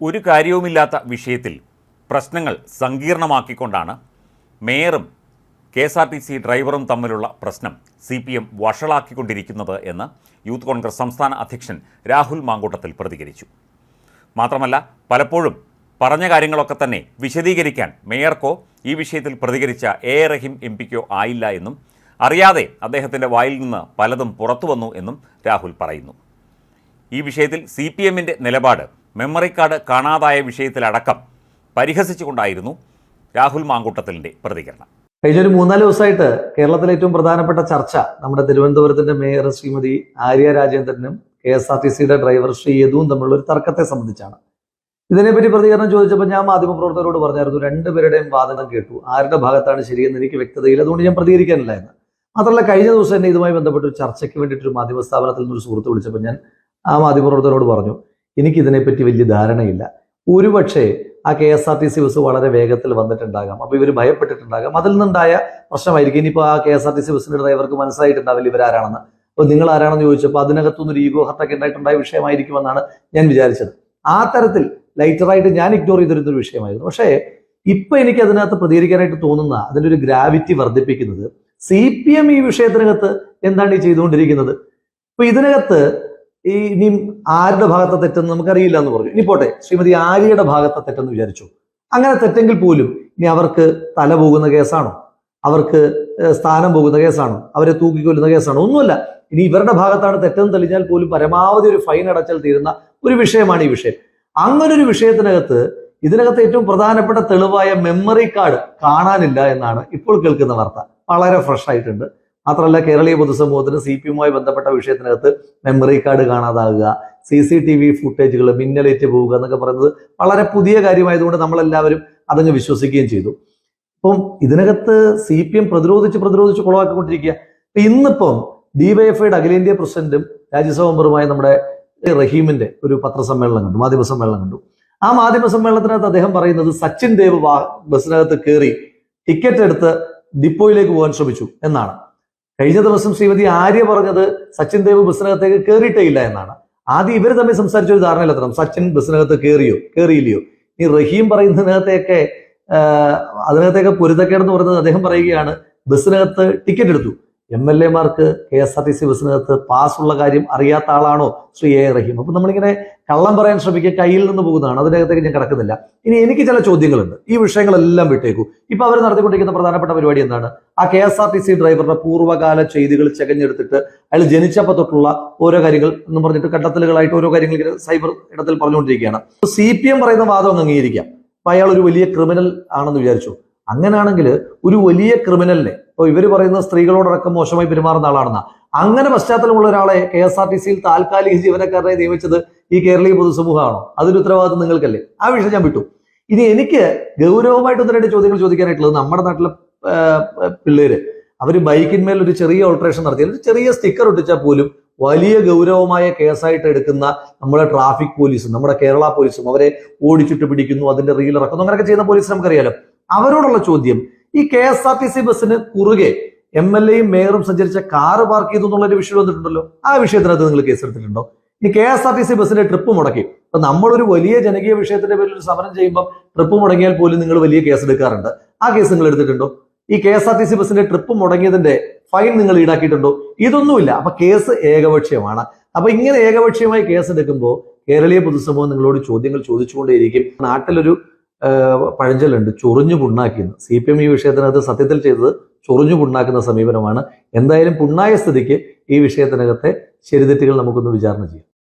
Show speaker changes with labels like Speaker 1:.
Speaker 1: ഒരു കാര്യവുമില്ലാത്ത വിഷയത്തിൽ പ്രശ്നങ്ങൾ സങ്കീർണമാക്കിക്കൊണ്ടാണ് മേയറും K S R T C ഡ്രൈവറും തമ്മിലുള്ള പ്രശ്നം സി പി എം വഷളാക്കിക്കൊണ്ടിരിക്കുന്നത് എന്ന് യൂത്ത് കോൺഗ്രസ് സംസ്ഥാന അധ്യക്ഷൻ രാഹുൽ മാങ്കൂട്ടത്തിൽ പ്രതികരിച്ചു. മാത്രമല്ല പലപ്പോഴും പറഞ്ഞ കാര്യങ്ങളൊക്കെ തന്നെ വിശദീകരിക്കാൻ മേയർക്കോ ഈ വിഷയത്തിൽ പ്രതികരിച്ച എ റഹീം എം പിക്കോ ആയില്ല എന്നും അറിയാതെ അദ്ദേഹത്തിന്റെ വായിൽ നിന്ന് പലതും പുറത്തു വന്നു എന്നും രാഹുൽ പറയുന്നു. ഈ വിഷയത്തിൽ സി പി എമ്മിന്റെ നിലപാട് മെമ്മറി കാർഡ് കാണാതായ വിഷയത്തിലടക്കം പരിഹസിച്ചുകൊണ്ടായിരുന്നു രാഹുൽ മാങ്കൂട്ടത്തിലിന്റെ പ്രതികരണം.
Speaker 2: കഴിഞ്ഞ ഒരു മൂന്നാൽ ദിവസമായിട്ട് കേരളത്തിലെ ഏറ്റവും പ്രധാനപ്പെട്ട ചർച്ച നമ്മുടെ തിരുവനന്തപുരത്തിന്റെ മേയർ ശ്രീമതി ആര്യ രാജേന്ദ്രനും കെ എസ് ആർ ടി സിയുടെ ഡ്രൈവർ ശ്രീ യദുവും തമ്മിലുള്ള ഒരു തർക്കത്തെ സംബന്ധിച്ചാണ്. ഇതിനെപ്പറ്റി പ്രതികരണം ചോദിച്ചപ്പോൾ ഞാൻ മാധ്യമപ്രവർത്തകരോട് പറഞ്ഞായിരുന്നു രണ്ടുപേരുടെയും വാദനം കേട്ടു. ആരുടെ ഭാഗത്താണ് ശരിയെന്ന് എനിക്ക് വ്യക്തതയില്ല. അതുകൊണ്ട് ഞാൻ പ്രതികരിക്കാനില്ല എന്ന് മാത്രമല്ല കഴിഞ്ഞ ദിവസം തന്നെ ഇതുമായി ബന്ധപ്പെട്ട ഒരു ചർച്ചയ്ക്ക് വേണ്ടിയിട്ട് ഒരു മാധ്യമ സ്ഥാപനത്തിൽ ഒരു സുഹൃത്ത് വിളിച്ചപ്പോൾ ഞാൻ ആ മാധ്യമപ്രവർത്തകരോട് പറഞ്ഞു എനിക്ക് ഇതിനെപ്പറ്റി വലിയ ധാരണയില്ല. ഒരുപക്ഷെ ആ K S R T C bus വളരെ വേഗത്തിൽ വന്നിട്ടുണ്ടാകാം. അപ്പോൾ ഇവർ ഭയപ്പെട്ടിട്ടുണ്ടാകാം. അതിൽ നിന്നുണ്ടായ പ്രശ്നമായിരിക്കും. ഇനിയിപ്പോൾ ആ K S R T C ബസ്സിന്റെ ഡ്രൈവർക്ക് മനസ്സിലായിട്ടുണ്ടാവില്ല ഇവരാരാണെന്ന്. അപ്പൊ നിങ്ങൾ ആരാണെന്ന് ചോദിച്ചപ്പോൾ അതിനകത്തുനിന്ന് ഒരു ഈഗോ ഹർട്ടൊക്കെ ഉണ്ടായിട്ടുണ്ടായ വിഷയമായിരിക്കുമെന്നാണ് ഞാൻ വിചാരിച്ചത്. ആ തരത്തിൽ ലൈറ്ററായിട്ട് ഞാൻ ഇഗ്നോർ ചെയ്തിരുന്ന ഒരു വിഷയമായിരുന്നു. പക്ഷേ ഇപ്പൊ എനിക്ക് അതിനകത്ത് പ്രതികരിക്കാനായിട്ട് തോന്നുന്ന അതിന്റെ ഒരു ഗ്രാവിറ്റി വർദ്ധിപ്പിക്കുന്നത് സി പി എം ഈ വിഷയത്തിനകത്ത് എന്താണ് ഈ ചെയ്തുകൊണ്ടിരിക്കുന്നത്? ഇപ്പൊ ഇതിനകത്ത് ഈ ഇനിയും ആരുടെ ഭാഗത്തെ തെറ്റെന്ന് നമുക്കറിയില്ല എന്ന് പറഞ്ഞു. ഇനി പോട്ടെ. ശ്രീമതി ആര്യയുടെ ഭാഗത്തെ തെറ്റെന്ന് വിചാരിച്ചു. അങ്ങനെ തെറ്റെങ്കിൽ പോലും ഇനി അവർക്ക് തല പോകുന്ന കേസാണോ? അവർക്ക് സ്ഥാനം പോകുന്ന കേസാണോ? അവരെ തൂക്കിക്കൊല്ലുന്ന കേസാണോ? ഒന്നുമല്ല. ഇനി ഇവരുടെ ഭാഗത്താണ് തെറ്റെന്ന് തെളിഞ്ഞാൽ പോലും പരമാവധി ഒരു ഫൈൻ അടച്ചാൽ തീരുന്ന ഒരു വിഷയമാണ് ഈ വിഷയം. അങ്ങനെ ഒരു വിഷയത്തിനകത്ത് ഇതിനകത്ത് ഏറ്റവും പ്രധാനപ്പെട്ട തെളിവായ മെമ്മറി കാർഡ് കാണാനില്ല എന്നാണ് ഇപ്പോൾ കേൾക്കുന്ന വാർത്ത. വളരെ ഫ്രഷ് ആയിട്ടുണ്ട്. മാത്രമല്ല കേരളീയ പൊതുസമൂഹത്തിന് സി പി യുമായി ബന്ധപ്പെട്ട വിഷയത്തിനകത്ത് മെമ്മറി കാർഡ് കാണാതാകുക സി സി ടി വി ഫുട്ടേജുകൾ മിന്നലേറ്റ് പോവുക എന്നൊക്കെ പറയുന്നത് വളരെ പുതിയ കാര്യമായതുകൊണ്ട് നമ്മളെല്ലാവരും അതങ്ങ് വിശ്വസിക്കുകയും ചെയ്തു. അപ്പം ഇതിനകത്ത് സി പി എം പ്രതിരോധിച്ച് പ്രതിരോധിച്ച് കുളവാക്കിക്കൊണ്ടിരിക്കുക അപ്പൊ ഇന്നിപ്പം ഡിവൈഎഫ്ഐയുടെ അഖിലേന്ത്യാ പ്രസിഡന്റും രാജ്യസഭ മെമ്പറുമായ നമ്മുടെ റഹീമിന്റെ ഒരു പത്രസമ്മേളനം കണ്ടു മാധ്യമ സമ്മേളനം കണ്ടു. ആ മാധ്യമ സമ്മേളനത്തിനകത്ത് അദ്ദേഹം പറയുന്നത് സച്ചിൻ ദേവ് ബസ്സിനകത്ത് കയറി ടിക്കറ്റ് എടുത്ത് ഡിപ്പോയിലേക്ക് പോകാൻ ശ്രമിച്ചു എന്നാണ്. കഴിഞ്ഞ ദിവസം ശ്രീമതി ആര്യ പറഞ്ഞത് സച്ചിൻ ദേവ് ബസ്സിനകത്തേക്ക് കയറിയിട്ടേ ഇല്ല എന്നാണ്. ആദ്യം ഇവർ തമ്മിൽ സംസാരിച്ച ഒരു ധാരണയിലെത്തണം സച്ചിൻ ബസ്സിനകത്ത് കയറിയോ കയറിയില്ലയോ ഈ റഹീം പറയുന്നതിനകത്തെയൊക്കെ ആഹ്, അതിനകത്തേക്ക് പൊരുത്തക്കേടെന്ന് പറയുന്നത് അദ്ദേഹം പറയുകയാണ് ബസ്സിനകത്ത് ടിക്കറ്റ് എടുത്തു. M L എമാർക്ക് K S R T C ബസ്സിനകത്ത് pass ഉള്ള കാര്യം അറിയാത്ത ആളാണോ ശ്രീ എ റഹീം? അപ്പൊ നമ്മളിങ്ങനെ കള്ളം പറയാൻ ശ്രമിക്കുക കയ്യിൽ നിന്ന് പോകുന്നതാണ്. അതിനകത്തേക്ക് ഞാൻ കിടക്കുന്നില്ല. ഇനി എനിക്ക് ചില ചോദ്യങ്ങളുണ്ട്. ഈ വിഷയങ്ങളെല്ലാം വിട്ടേക്കൂ. ഇപ്പൊ അവർ നടത്തിക്കൊണ്ടിരിക്കുന്ന പ്രധാനപ്പെട്ട പരിപാടി എന്താണ്? ആ K S R T C ഡ്രൈവറുടെ പൂർവകാല ചെയ്തികൾ ചെകഞ്ഞെടുത്തിട്ട് അയാൾ ജനിച്ചപ്പോൾ തൊട്ടുള്ള ഓരോ കാര്യങ്ങൾ എന്ന് പറഞ്ഞിട്ട് കണ്ടെത്തലുകളായിട്ട് ഓരോ കാര്യങ്ങൾ ഇങ്ങനെ സൈബർ ഇടത്തിൽ പറഞ്ഞുകൊണ്ടിരിക്കുകയാണ്. സി പി എം പറയുന്ന വാദം അങ്ങ് അംഗീകരിക്കാം. അപ്പൊ അയാൾ ഒരു വലിയ ക്രിമിനൽ ആണെന്ന് വിചാരിച്ചു. അങ്ങനെയാണെങ്കിൽ ഒരു വലിയ ക്രിമിനലിനെ ഇപ്പോൾ ഇവർ പറയുന്ന സ്ത്രീകളോടടക്കം മോശമായി പെരുമാറുന്ന ആളാണെന്ന. അങ്ങനെ പശ്ചാത്തലമുള്ള ഒരാളെ കെ എസ് ആർ ടി സിയിൽ താൽക്കാലിക ജീവനക്കാരനെ നിയമിച്ചത് ഈ കേരളീയ പൊതുസമൂഹമാണോ? അതിന് ഉത്തരവാദിത്വം നിങ്ങൾക്കല്ലേ? ആ വിഷയം ഞാൻ വിട്ടു. ഇനി എനിക്ക് ഗൗരവമായിട്ട് ഒന്ന് രണ്ട് ചോദ്യങ്ങൾ ചോദിക്കാനായിട്ടുള്ളത് നമ്മുടെ നാട്ടിലെ പിള്ളേര്. അവർ ബൈക്കിന്മേൽ ഒരു ചെറിയ ഓൾട്രേഷൻ നടത്തി ഒരു ചെറിയ സ്റ്റിക്കർ ഒട്ടിച്ചാൽ പോലും വലിയ ഗൗരവമായ കേസായിട്ട് എടുക്കുന്ന നമ്മുടെ ട്രാഫിക് പോലീസും നമ്മുടെ കേരള പോലീസും അവരെ ഓടിച്ചിട്ട് പിടിക്കുന്നു അതിന്റെ റീൽ ഇറക്കുന്നു അങ്ങനെയൊക്കെ ചെയ്യുന്ന പോലീസ് നമുക്കറിയാലോ. അവരോടുള്ള ചോദ്യം ഈ K S R T C ബസ്സിന് കുറുകെ എം എൽ എയും മേയറും സഞ്ചരിച്ച കാറ് പാർക്ക് ചെയ്തു എന്നുള്ള ഒരു വിഷയം വന്നിട്ടുണ്ടല്ലോ. ആ വിഷയത്തിനകത്ത് നിങ്ങൾ കേസ് എടുത്തിട്ടുണ്ടോ ഇനി K S R T C ബസ്സിന്റെ ട്രിപ്പ് മുടക്കി. അപ്പൊ നമ്മളൊരു വലിയ ജനകീയ വിഷയത്തിന്റെ പേരിൽ ഒരു സമരം ചെയ്യുമ്പോൾ ട്രിപ്പ് മുടങ്ങിയാൽ പോലും നിങ്ങൾ വലിയ കേസ് എടുക്കാറുണ്ട് ആ കേസ് നിങ്ങൾ എടുത്തിട്ടുണ്ടോ? ഈ K S R T C ബസ്സിന്റെ ട്രിപ്പ് മുടങ്ങിയതിന്റെ ഫൈൻ നിങ്ങൾ ഈടാക്കിയിട്ടുണ്ടോ? ഇതൊന്നുമില്ല. അപ്പൊ കേസ് ഏകപക്ഷീയമാണ്. അപ്പൊ ഇങ്ങനെ ഏകപക്ഷീയമായി കേസ് എടുക്കുമ്പോൾ കേരളീയ പൊതുസമൂഹം നിങ്ങളോട് ചോദ്യങ്ങൾ ചോദിച്ചുകൊണ്ടേയിരിക്കും. നാട്ടിലൊരു ആ, പഴഞ്ചൊല്ലുണ്ട് ചൊറിഞ്ഞു പുണ്ണാക്കിയെന്ന്. സി പി എം ഈ വിഷയത്തിനകത്ത് സത്യത്തിൽ ചെയ്തത് ചൊറിഞ്ഞു പുണ്ണാക്കുന്ന സമീപനമാണ്. എന്തായാലും പുണ്ണായ സ്ഥിതിക്ക് ഈ വിഷയത്തിനകത്തെ ശരിതെറ്റുകൾ നമുക്കൊന്ന് വിചാരണ ചെയ്യാം.